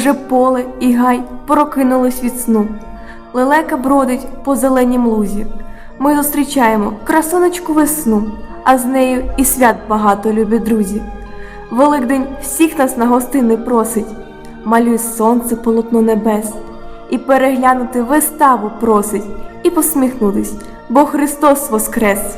Уже поле і гай прокинулись від сну. Лелека бродить по зеленім лузі. Ми зустрічаємо красуночку весну, а з нею і свят багато, любі друзі. Великдень всіх нас на гостини просить, малюй сонце полотно небес, і переглянути виставу просить, і посміхнутись, бо Христос воскрес.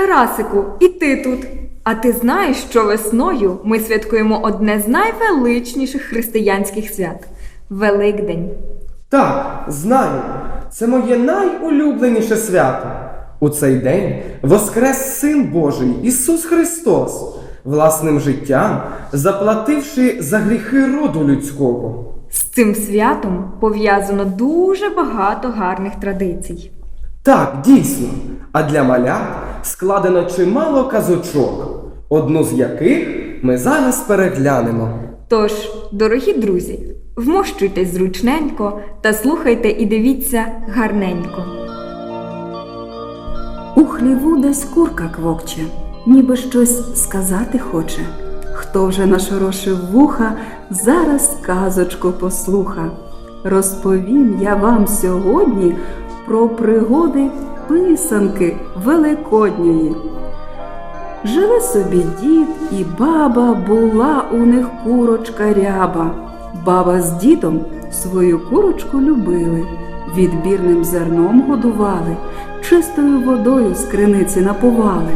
Тарасику, і ти тут. А ти знаєш, що весною ми святкуємо одне з найвеличніших християнських свят Великдень. Так, знаю. Це моє найулюбленіше свято. У цей день воскрес Син Божий Ісус Христос, власним життям заплативши за гріхи роду людського. З цим святом пов'язано дуже багато гарних традицій. Так, дійсно. А для малят складено чимало казочок, одну з яких ми зараз переглянемо. Тож, дорогі друзі, вмощуйтесь зручненько та слухайте і дивіться гарненько. У хліву десь курка квокче, ніби щось сказати хоче. Хто вже нашорошив вуха, зараз казочку послуха. Розповім я вам сьогодні про пригоди писанки Великодньої. Жили собі дід і баба, була у них курочка ряба. Баба з дідом свою курочку любили, відбірним зерном годували, чистою водою з криниці напували.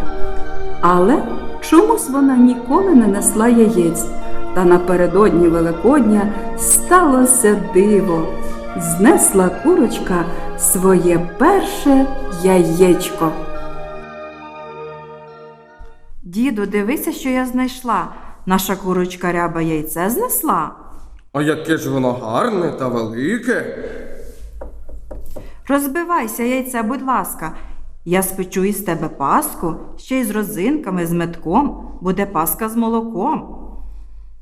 Але чомусь вона ніколи не несла яєць. Та напередодні Великодня сталося диво. Знесла курочка своє перше яєчко. Діду, дивися, що я знайшла. Наша курочка ряба яйце знесла. А яке ж воно гарне та велике. Розбивайся, яйце, будь ласка. Я спечу із тебе паску, ще й з розинками, з метком. Буде паска з молоком.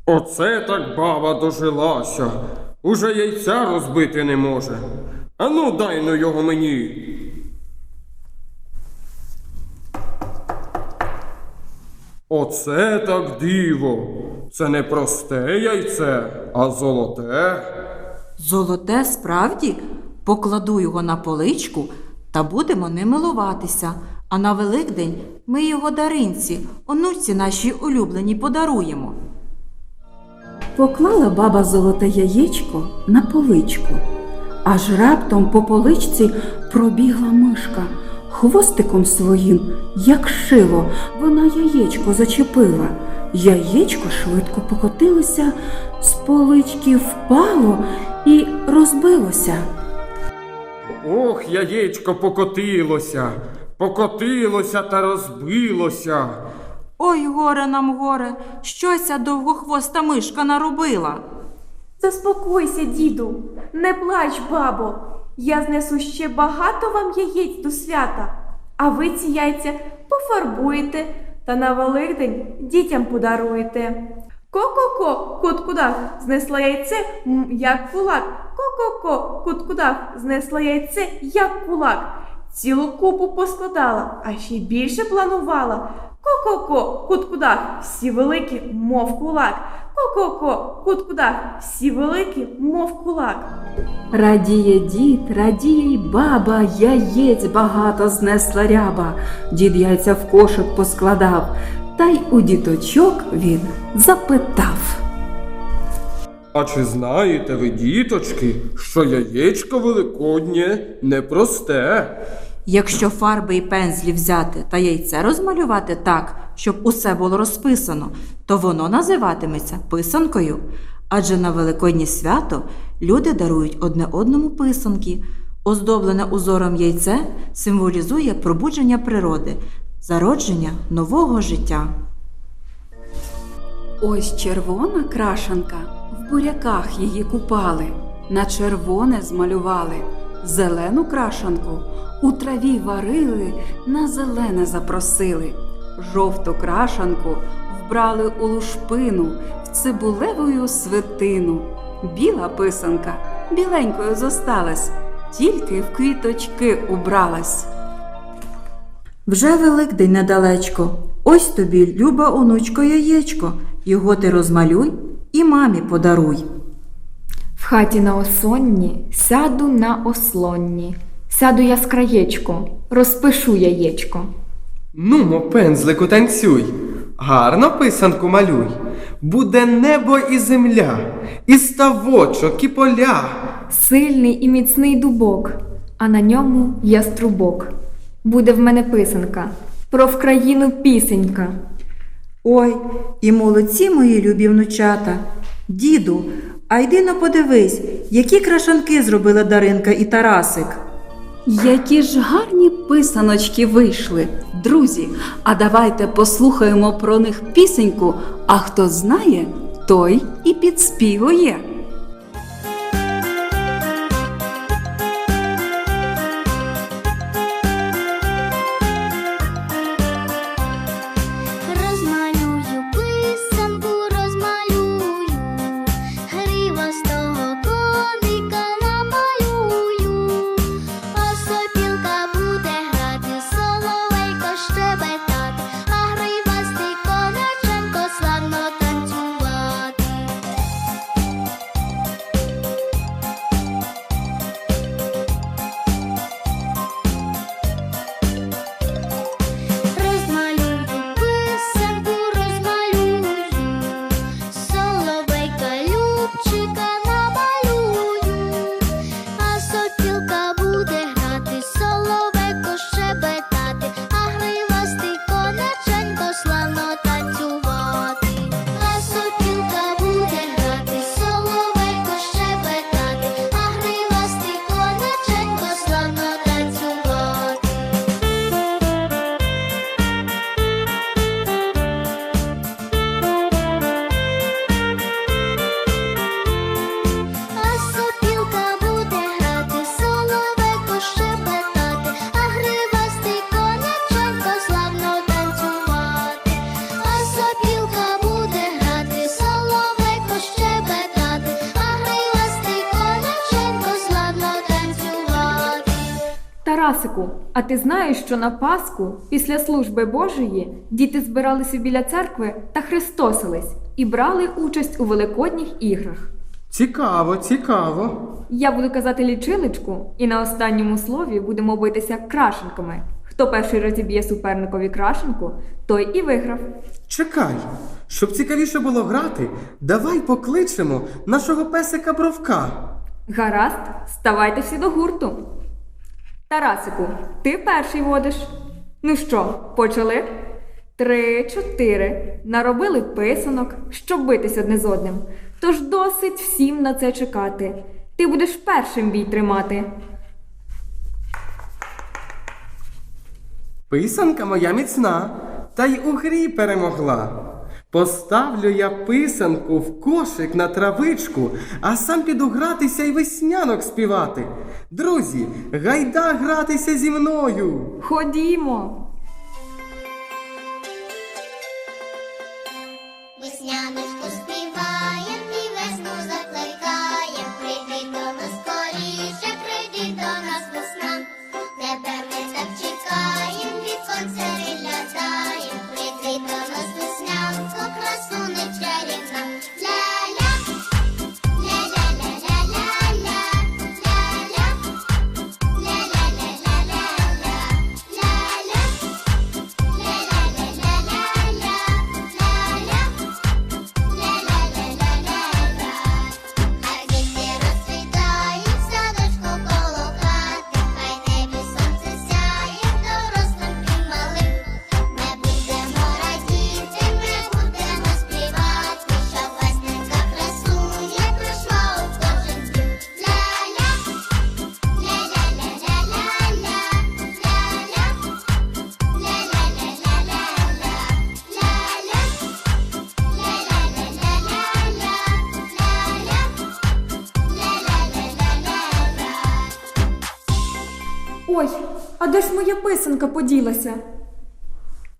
Оце так баба дожилася. Уже яйця розбити не може. Ану, дай ну його мені. Оце так диво. Це не просте яйце, а золоте. Золоте справді покладу його на поличку та будемо ним милуватися. А на Великдень ми його даринці, онуці нашій улюбленій подаруємо. Поклала баба золоте яєчко на поличку, аж раптом по поличці пробігла мишка. Хвостиком своїм, як шило, вона яєчко зачепила. Яєчко швидко покотилося, з полички впало і розбилося. Ох, яєчко покотилося, покотилося та розбилося. Ой, горе нам горе, що ця довгохвоста мишка наробила? Заспокойся, діду, не плач, бабо. Я знесу ще багато вам яєць до свята, а ви ці яйця пофарбуєте та на Великдень дітям подаруєте. Ко-ко-ко, кут-кудах, знесла яйце, як кулак. Ко-ко-ко, кут-кудах, знесла яйце, як кулак. Цілу купу поскладала, а ще більше планувала. Ко-ко-ко, кут-кудах, всі великі, мов кулак. Ко-ко-ко, кут-кудах, всі великі, мов кулак. Радіє дід, радіє й баба, яєць багато знесла ряба. Дід яйця в кошик поскладав, та й у діточок він запитав. А чи знаєте ви, діточки, що яєчко великоднє непросте? Якщо фарби і пензлі взяти та яйце розмалювати так, щоб усе було розписано, то воно називатиметься писанкою. Адже на Великоднє свято люди дарують одне одному писанки. Оздоблене узором яйце символізує пробудження природи, зародження нового життя. Ось червона крашанка, буряках її купали, на червоне змалювали, зелену крашанку у траві варили, на зелене запросили, жовту крашанку вбрали у лушпину, в цибулевою свитину. Біла писанка біленькою зосталась, тільки в квіточки убралась. Вже Великдень недалечко. Ось тобі, люба онучко яєчко. Його ти розмалюй і мамі подаруй. В хаті на осонні сяду на ослонні. Сяду я з краєчко, розпишу яєчко. Нумо, пензлику, танцюй, гарно писанку малюй. Буде небо і земля, і ставочок, і поля. Сильний і міцний дубок, а на ньому яструбок. Буде в мене писанка, про Вкраїну пісенька. Ой, і молодці мої любі внучата. Діду, а йди но подивись, які крашанки зробила Даринка і Тарасик. Які ж гарні писаночки вийшли. Друзі, а давайте послухаємо про них пісеньку, а хто знає, той і підспівує. Тарасику, а ти знаєш, що на Пасху, після служби Божої, діти збиралися біля церкви та хрестосились і брали участь у великодніх іграх. Цікаво, цікаво. Я буду казати лічилечку, і на останньому слові будемо битися крашенками. Хто перший розіб'є суперникові крашенку, той і виграв. Чекай, щоб цікавіше було грати, давай покличемо нашого песика Бровка. Гаразд, ставайте всі до гурту. Тарасику, ти перший водиш. Ну що, почали? Три, чотири. Наробили писанок, щоб битись одне з одним. Тож досить всім на це чекати. Ти будеш першим бій тримати. Писанка моя міцна, та й у грі перемогла. Поставлю я писанку в кошик на травичку, а сам піду гратися й веснянок співати. Друзі, гайда гратися зі мною. Ходімо. Ой, а де ж моя писанка поділася?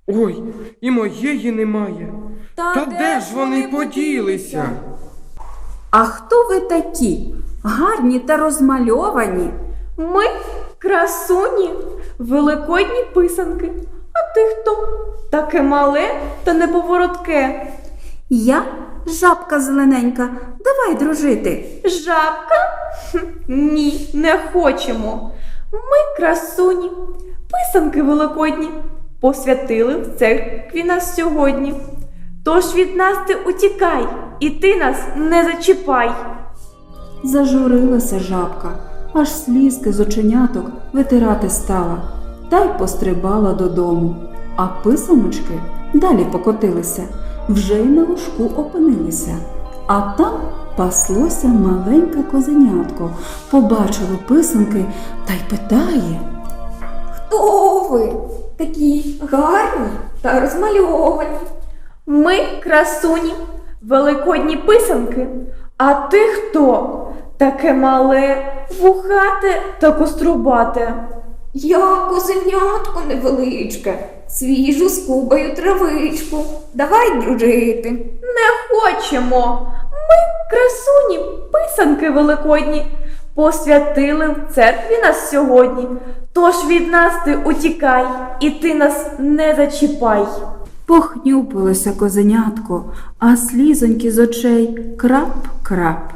Ой, і моєї немає. Та, де ж вони поділися? А хто ви такі? Гарні та розмальовані. Ми красуні, великодні писанки. А ти хто? Таке мале та неповоротке. Я жабка зелененька, давай дружити. Жабка? Хм, Ні, не хочемо. Ми красуні, писанки великодні, посвятили в церкві нас сьогодні. Тож від нас ти утікай, і ти нас не зачіпай. Зажурилася жабка, аж слізки з оченяток витирати стала, та й пострибала додому. А писаночки далі покотилися, вже й на ложку опинилися. А там паслося маленьке козенятко, побачило писанки та й питає. Хто ви? Такі гарні та розмальовані. Ми красуні, великодні писанки. А ти хто? Таке мале, вухате та кострубате. Я козенятко невеличке, свіжу скубаю травичку. Давай дружити. Не хочемо. Ми красуні, писанки великодні. Посвятили в церкві нас сьогодні. Тож від нас ти утікай, і ти нас не зачіпай. Похнюпилося козенятко, а слізоньки з очей крап-крап.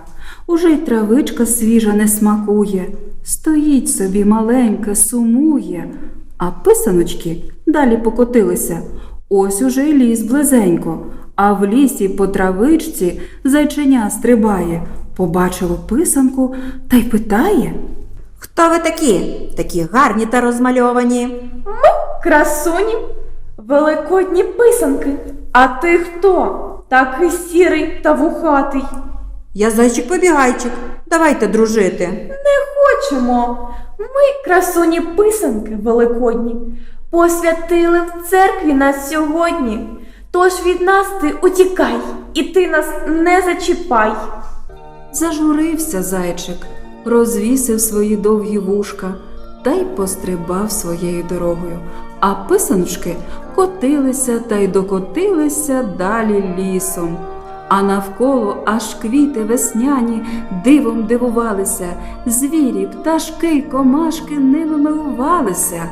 Уже й травичка свіжа не смакує, стоїть собі маленьке, сумує, а писаночки далі покотилися. Ось уже й ліс близенько, а в лісі по травичці зайченя стрибає, побачило писанку та й питає. Хто ви такі? Такі гарні та розмальовані. Ми Красуні, великодні писанки. А ти хто? Такий сірий та вухатий. Я зайчик-побігайчик. Давайте дружити. Не хочемо. Ми, красуні писанки великодні, посвятили в церкві нас сьогодні. Тож від нас ти утікай, і ти нас не зачіпай. Зажурився зайчик, розвісив свої довгі вушка та й пострибав своєю дорогою. А писаночки котилися та й докотилися далі лісом. А навколо аж квіти весняні дивом дивувалися, звірі, пташки, комашки ними милувалися.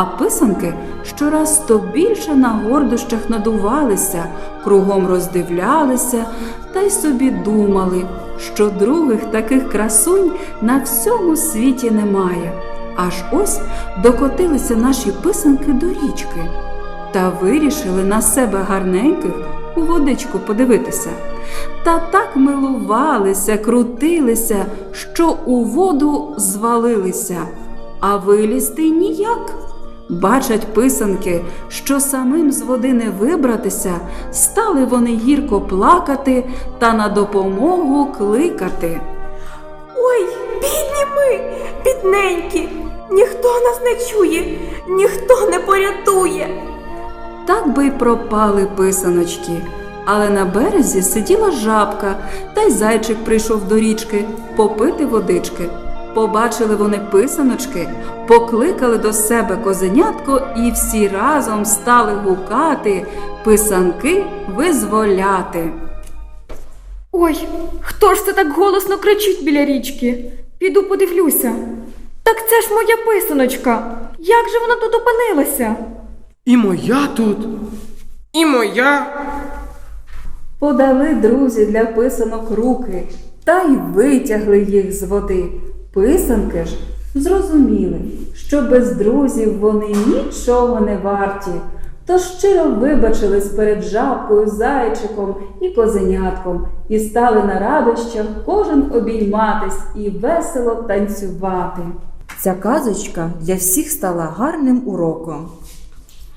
А писанки щораз то більше на гордощах надувалися, кругом роздивлялися та й собі думали, що других таких красунь на всьому світі немає. Аж ось докотилися наші писанки до річки та вирішили на себе гарненьких у водичку подивитися. Та так милувалися, крутилися, що у воду звалилися, а вилізти ніяк. Бачать писанки, що самим з води не вибратися, стали вони гірко плакати та на допомогу кликати. Ой, бідні ми, бідненькі, ніхто нас не чує, ніхто не порятує. Так би й пропали писаночки. Але на березі сиділа жабка, та й зайчик прийшов до річки попити водички. Побачили вони писаночки, покликали до себе козенятко і всі разом стали гукати писанки визволяти. Ой, хто ж це так голосно кричить біля річки? Піду подивлюся. Так це ж моя писаночка. Як же вона тут опинилася? І моя тут, і моя. Подали друзі для писанок руки та й витягли їх з води. Писанки ж зрозуміли, що без друзів вони нічого не варті, то щиро вибачились перед жабкою, зайчиком і козенятком і стали на радощах кожен обійматись і весело танцювати. Ця казочка для всіх стала гарним уроком.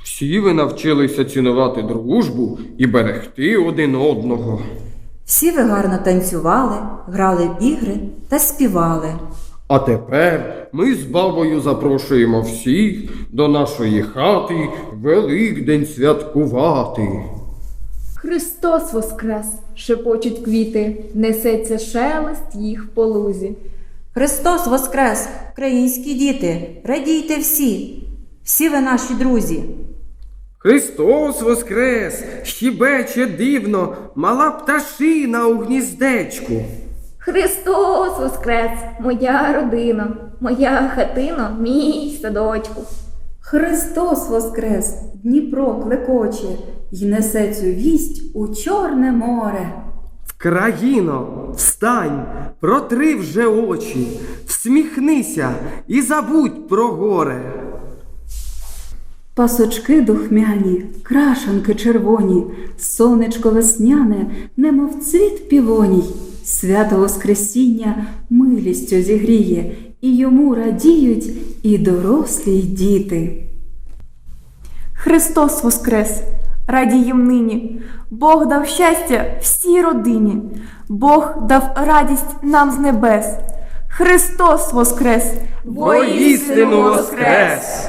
Всі ви навчилися цінувати дружбу і берегти один одного. Всі ви гарно танцювали, грали в ігри та співали. А тепер ми з бабою запрошуємо всіх до нашої хати Великдень святкувати. Христос воскрес! шепочуть квіти, несеться шелест їх по лузі. Христос Воскрес! Українські діти! Радійте всі! Всі ви наші друзі! Христос воскрес! Щебече дивно, мала пташина у гніздечку. Христос воскрес! Моя родина, моя хатина, мій садочку. Христос воскрес, Дніпро клекоче, й несе цю вість у Чорне море. Країно, встань, протри вже очі, всміхнися і забудь про горе. Пасочки духмяні, крашанки червоні, сонечко весняне, немов цвіт півоній, свято Воскресіння милістю зігріє, і йому радіють і дорослі, й діти. Христос Воскрес! Радієм нині. Бог дав щастя всій родині. Бог дав радість нам з небес. Христос Воскрес! Воістину воскрес!